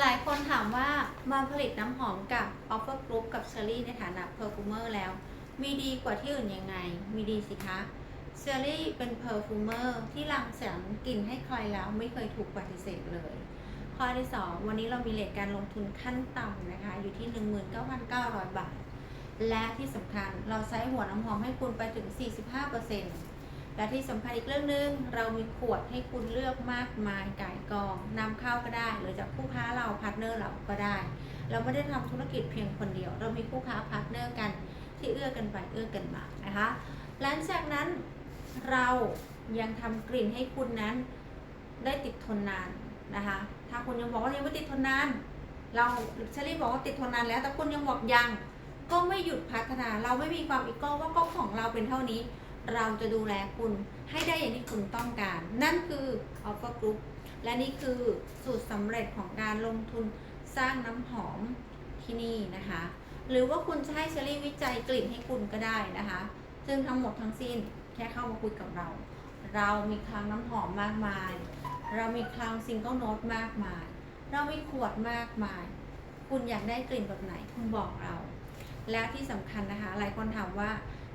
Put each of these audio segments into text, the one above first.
หลายคนถามว่ามาผลิตน้ำหอมกับ Offer Group กับ Cherry ในฐานะ Perfumer แล้ว มีดีกว่าที่อื่นยังไง มีดีสิคะ Cherry เป็น Perfumer ที่รังสรรค์กลิ่นให้ใครแล้วไม่เคยถูกปฏิเสธเลย ข้อที่ 2 วันนี้เรามีเลทการลงทุนขั้นต่ำนะคะ อยู่ที่ 19,900 บาท และที่สำคัญเราใช้หัวน้ำหอมให้คุณไปถึง 45% และที่สำคัญอีกเรื่องหนึงเรามีขวดให้คุณเลือกมากมายก่ายกองนำเข้าก็ได้ หรือจากผู้ค้าเราพาร์ทเนอร์เราก็ได้ เราไม่ได้ทำธุรกิจเพียงคนเดียว เรามีคู่ค้าพาร์ทเนอร์กันที่เอื้อกันไปเอื้อกันมานะคะหลังจากนั้นเรายังทำกลิ่นให้คุณนั้นได้ติดทนนานนะคะ ถ้าคุณยังบอกว่ายังไม่ติดทนนาน เราเชอรี่บอกว่าติดทนนานแล้ว แต่คุณยังบอกยัง ก็ไม่หยุดพัฒนา เราไม่มีความอีโก้ว่าก็ของเราเป็นเท่านี้ เราจะดูแลคุณให้ได้อย่างที่คุณต้องการ นั่นคือ Offer Group และนี่คือสูตรสำเร็จของการลงทุนสร้างน้ำหอมที่นี่นะคะ หรือว่าคุณจะให้เชอรี่วิจัยกลิ่นให้คุณก็ได้นะคะ ซึ่งทั้งหมดทั้งสิ้นแค่เข้ามาคุยกับเรา เรามีคลังน้ำหอมมากมาย เรามีคลังซิงเกิลโน้ตมากมาย เรามีขวดมากมาย คุณอยากได้กลิ่นแบบไหนคุณบอกเรา และที่สำคัญนะคะ หลายคนถามว่า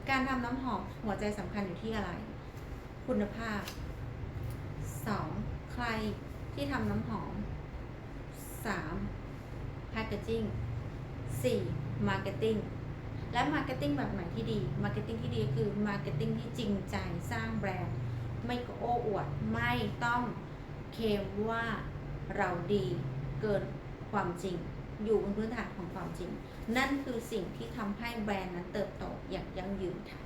การทำน้ำหอมหัวใจสำคัญอยู่ที่อะไร คุณภาพ 2. ใครที่ทำน้ำหอม 3. Packaging 4. Marketing และ Marketing แบบไหนที่ดี Marketing ที่ดีคือ Marketing ที่จริงใจสร้างแบรนด์ ไม่โอ้อวด ไม่ต้องเคมว่าเราดีเกินความจริง อยู่บนพื้นฐานของความจริง นั่นคือสิ่งที่ทำให้แบรนด์นั้นเติบโตอย่างยั่งยืนค่ะ